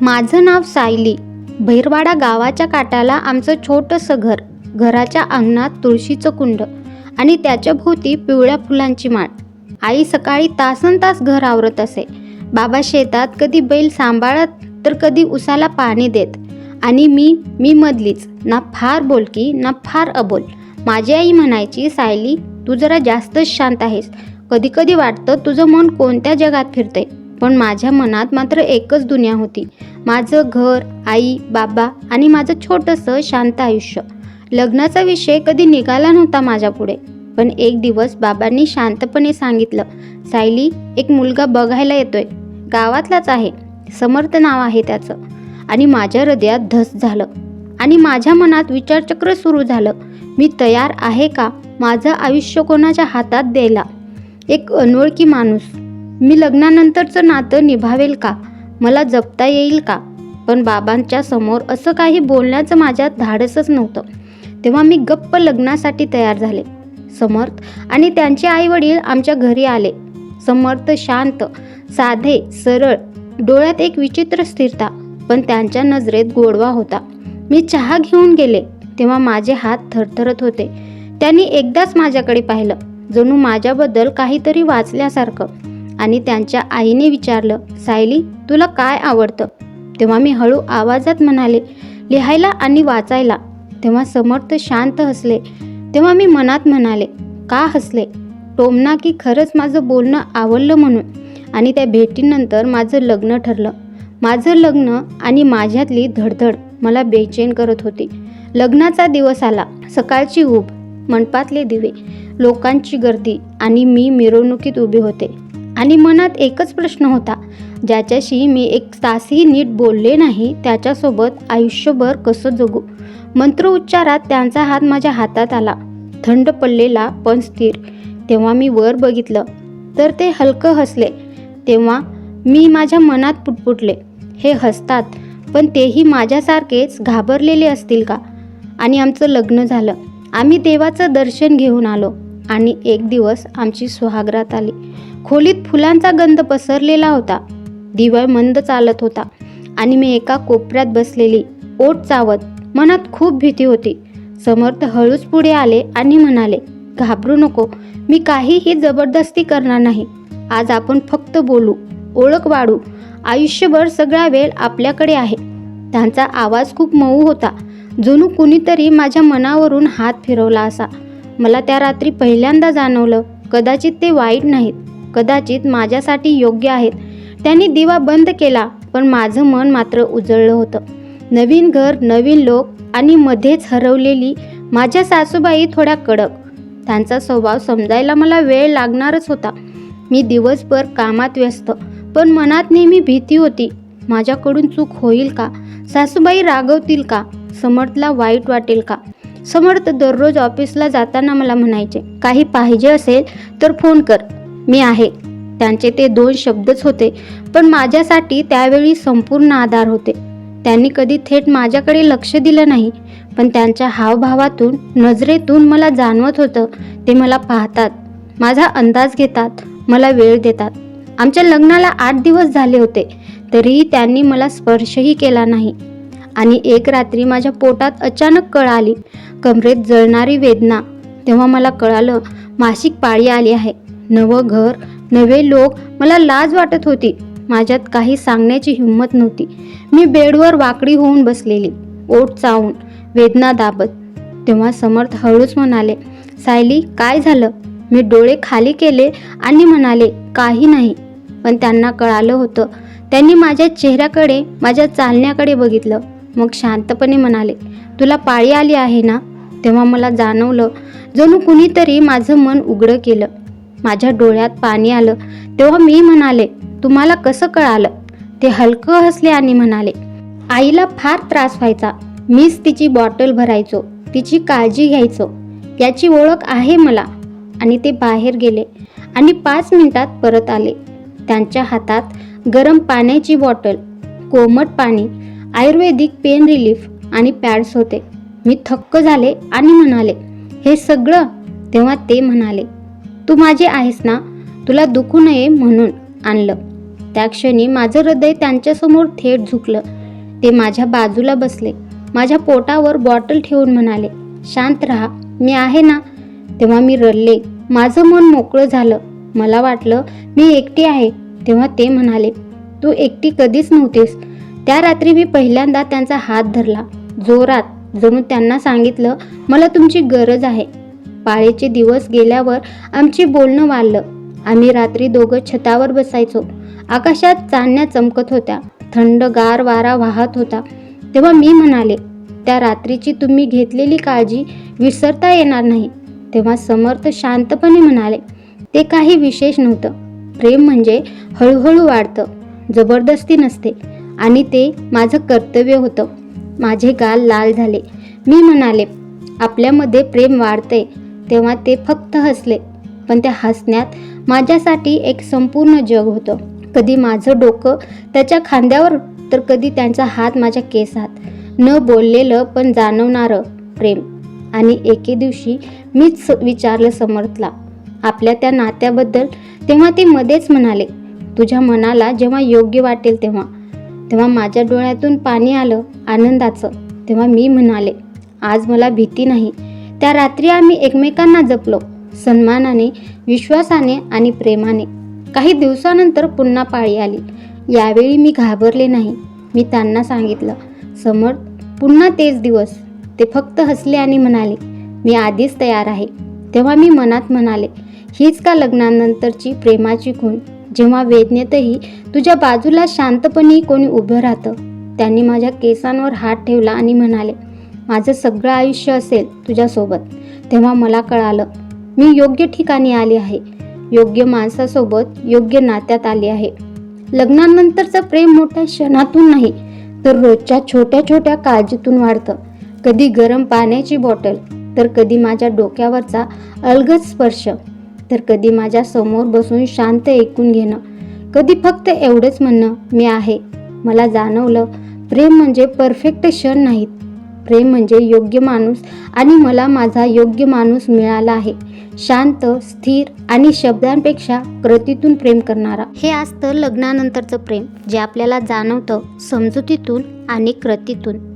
माझं नाव सायली. भैरवाडा गावाच्या काटाला आमचं छोटंसं घर. घराच्या अंगणात तुळशीचं कुंड आणि त्याच्या भोवती पिवळ्या फुलांची माळ. आई सकाळी तासन तास घर आवरत असे. बाबा शेतात कधी बैल सांभाळत तर कधी उसाला पाणी देत. आणि मी मी मधलीच ना फार बोलकी ना फार अबोल. माझी आई म्हणायची सायली तू जरा जास्तच शांत आहेस. कधी कधी वाटतं तुझं मन कोणत्या जगात फिरते पण माझ्या मनात मात्र एकच दुनिया होती. माझं घर आई बाबा आणि माझं छोटंसं शांत आयुष्य. लग्नाचा विषय कधी निघाला नव्हता माझ्यापुढे. पण एक दिवस बाबांनी शांतपणे सांगितलं सायली एक मुलगा बघायला येतोय. गावातलाच आहे. समर्थ नाव आहे त्याचं. आणि माझ्या हृदयात धस झालं. आणि माझ्या मनात विचारचक्र सुरू झालं मी तयार आहे का माझं आयुष्य कोणाच्या हातात द्यायला? एक अनोळखी माणूस. मी लग्नानंतरचं नातं निभावेल का? मला जपता येईल का? पण बाबांच्या समोर असं काही बोलण्याचं माझ्यात धाडसच नव्हतं. तेव्हा मी गप्प लग्नासाठी तयार झाले. समर्थ आणि त्यांचे आईवडील आमच्या घरी आले. समर्थ शांत साधे सरळ डोळ्यात एक विचित्र स्थिरता पण त्यांच्या नजरेत गोडवा होता. मी चहा घेऊन गेले तेव्हा माझे हात थरथरत होते. त्यांनी एकदाच माझ्याकडे पाहिलं जणू माझ्याबद्दल काहीतरी वाचल्यासारखं. आणि त्यांच्या आईने विचारलं सायली तुला काय आवडतं? तेव्हा मी हळू आवाजात म्हणाले लिहायला आणि वाचायला. तेव्हा समर्थ शांत हसले. तेव्हा मी मनात म्हणाले का हसले? टोमना की खरंच माझं बोलणं आवडलं म्हणून. आणि त्या भेटीनंतर माझं लग्न ठरलं. माझं लग्न आणि माझ्यातली धडधड मला बेचैन करत होती. लग्नाचा दिवस आला. सकाळची उब मंडपातले दिवे लोकांची गर्दी आणि मी मिरवणुकीत उभे होते. आणि मनात एकच प्रश्न होता ज्याच्याशी मी एक तासही नीट बोलले नाही त्याच्यासोबत आयुष्यभर कसं जगू? मंत्र उच्चारात त्यांचा हात माझ्या हातात आला. थंड पडलेला पण स्थिर. तेव्हा मी वर बघितलं. तर ते हलकं हसले. तेव्हा मी माझ्या मनात पुटपुटले. हे हसतात पण तेही माझ्यासारखेच घाबरलेले असतील का? आणि आमचं लग्न झालं. आम्ही देवाचं दर्शन घेऊन आलो आणि एक दिवस आमची सुहागरात आली. खोलीत फुलांचा गंध पसरलेला होता. दिवाळ मंद चालत होता आणि मी एका कोपऱ्यात बसलेली ओट चावत मनात खूप भीती होती. समर्थ हळूच पुढे आले आणि म्हणाले घाबरू नको मी काहीही जबरदस्ती करणार नाही. आज आपण फक्त बोलू ओळख वाढू. आयुष्यभर सगळा वेळ आपल्याकडे आहे. त्यांचा आवाज खूप मऊ होता. जणू कुणीतरी माझ्या मनावरून हात फिरवला असा. मला त्या रात्री पहिल्यांदा जाणवलं कदाचित ते वाईट नाहीत. कदाचित माझ्यासाठी योग्य आहेत. त्यांनी दिवा बंद केला पण माझं मन मात्र उजळलं होतं. नवीन घर नवीन लोक आणि मध्येच हरवलेली माझ्या सासूबाई थोड्या कडक. त्यांचा स्वभाव समजायला मला वेळ लागणारच होता. मी दिवसभर कामात व्यस्त पण मनात नेहमी भीती होती. माझ्याकडून चूक होईल का? सासूबाई रागवतील का? समर्थला वाईट वाटेल का? समर्थ दररोज ऑफिसला जाताना मला म्हणायचे काही पाहिजे असेल तर फोन कर. मी आहे. त्यांचे ते दोन शब्दच होते पण माझ्यासाठी त्यावेळी संपूर्ण आधार होते. त्यांनी कधी थेट माझ्याकडे लक्ष दिलं नाही पण त्यांच्या हावभावातून नजरेतून मला जाणवत होतं ते मला पाहतात. माझा अंदाज घेतात मला वेळ देतात. आमच्या लग्नाला आठ दिवस झाले होते तरीही त्यांनी मला स्पर्शही केला नाही. आणि एक रात्री माझ्या पोटात अचानक कळ आली. कमरेत जळणारी वेदना. तेव्हा मला कळालं मासिक पाळी आली आहे. नवं घर नवे लोक मला लाज वाटत होती. माझ्यात काही सांगण्याची हिंमत नव्हती. मी बेडवर वाकडी होऊन बसलेली ओठ चावून वेदना दाबत. तेव्हा समर्थ हळूच म्हणाले सायली काय झालं? मी डोळे खाली केले आणि म्हणाले काही नाही. पण त्यांना कळालं होतं. त्यांनी माझ्या चेहऱ्याकडे माझ्या चालण्याकडे बघितलं. मग शांतपणे म्हणाले तुला पाळी आली आहे ना? तेव्हा मला जाणवलं जणू कुणीतरी माझं मन उघडं केलं. माझ्या डोळ्यात पाणी आलं. तेव्हा मी म्हणाले तुम्हाला कसं कळालं? ते हलकं हसले आणि म्हणाले आईला फार त्रास व्हायचा. मीच तिची बॉटल भरायचो तिची काळजी घ्यायचो. याची ओळख आहे मला. आणि ते बाहेर गेले आणि पाच मिनिटात परत आले. त्यांच्या हातात गरम पाण्याची बॉटल कोमट पाणी आयुर्वेदिक पेन रिलीफ आणि पॅड्स होते. मी थक्क झाले आणि म्हणाले हे सगळं? तेव्हा ते म्हणाले तू माझे आहेस ना? तुला दुखू नये म्हणून आणलं. त्या क्षणी माझं हृदय त्यांच्यासमोर थेट झुकलं. ते माझ्या बाजूला बसले. माझ्या पोटावर बॉटल ठेवून म्हणाले शांत राहा. मी आहे ना? तेव्हा मी रडले. माझं मन मोकळं झालं. मला वाटलं मी एकटी आहे. तेव्हा ते म्हणाले तू एकटी कधीच नव्हतीस. त्या रात्री मी पहिल्यांदा त्यांचा हात धरला. जोरात जणू त्यांना सांगितलं मला तुमची गरज आहे. पाळीचे दिवस गेल्यावर आमचे बोलणं वाढलं. आम्ही रात्री दोघं छतावर बसायचो. आकाशात चांदण्या चमकत होत्या. थंड गार वारा वाहत होता. तेव्हा मी म्हणाले त्या रात्रीची तुम्ही घेतलेली काळजी विसरता येणार नाही. तेव्हा समर्थ शांतपणे म्हणाले ते काही विशेष नव्हतं. प्रेम म्हणजे हळूहळू वाढतं. जबरदस्ती नसते. आणि ते माझं कर्तव्य होतं. माझे गाल लाल झाले. मी म्हणाले आपल्यामध्ये प्रेम वाढते तेव्हा ते फक्त हसले. पण त्या हसण्यात माझ्यासाठी एक संपूर्ण जग होतं. कधी माझं डोकं त्याच्या खांद्यावर तर कधी त्यांचा हात माझ्या केसात. न बोललेलं पण जाणवणारं प्रेम. आणि एके दिवशी मीच विचारलं समर्थला आपल्या त्या नात्याबद्दल? तेव्हा ते मध्येच म्हणाले तुझ्या मनाला जेव्हा योग्य वाटेल तेव्हा. तेव्हा माझ्या डोळ्यातून पाणी आलं आनंदाचं. तेव्हा मी म्हणाले आज मला भीती नाही. त्या रात्री आम्ही एकमेकांना जपलो. सन्मानाने विश्वासाने आणि प्रेमाने. काही दिवसानंतर पुन्हा पाळी आली. यावेळी मी घाबरले नाही. मी त्यांना सांगितलं समर्थ पुन्हा तेच दिवस. ते फक्त हसले आणि म्हणाले मी आधीच तयार आहे. तेव्हा मी मनात म्हणाले हीच का लग्नानंतरची प्रेमाची खूण? जेव्हा वेदनेतही तुझ्या बाजूला शांतपणे कोणी उभं राहतं. त्यांनी माझ्या केसांवर हात ठेवला आणि म्हणाले माझं सगळं आयुष्य असेल तुझ्यासोबत. तेव्हा मला कळालं मी योग्य ठिकाणी आले आहे. योग्य माणसासोबत योग्य नात्यात आले आहे. लग्नानंतरचं प्रेम मोठ्या क्षणातून नाही तर रोजच्या छोट्या छोट्या काळजीतून वाढतं. कधी गरम पाण्याची बॉटल तर कधी माझ्या डोक्यावरचा अलगद स्पर्श तर कधी माझ्यासमोर बसून शांत ऐकून घेणं. कधी फक्त एवढंच म्हणणं मी आहे. मला जाणवलं प्रेम म्हणजे परफेक्ट क्षण नाहीत. प्रेम म्हणजे योग्य माणूस आणि मला माझा योग्य माणूस मिळाला आहे. शांत स्थिर आणि शब्दांपेक्षा कृतीतून प्रेम करणारा. हे असतं लग्नानंतरचं प्रेम जे आपल्याला जाणवतं समजुतीतून आणि कृतीतून.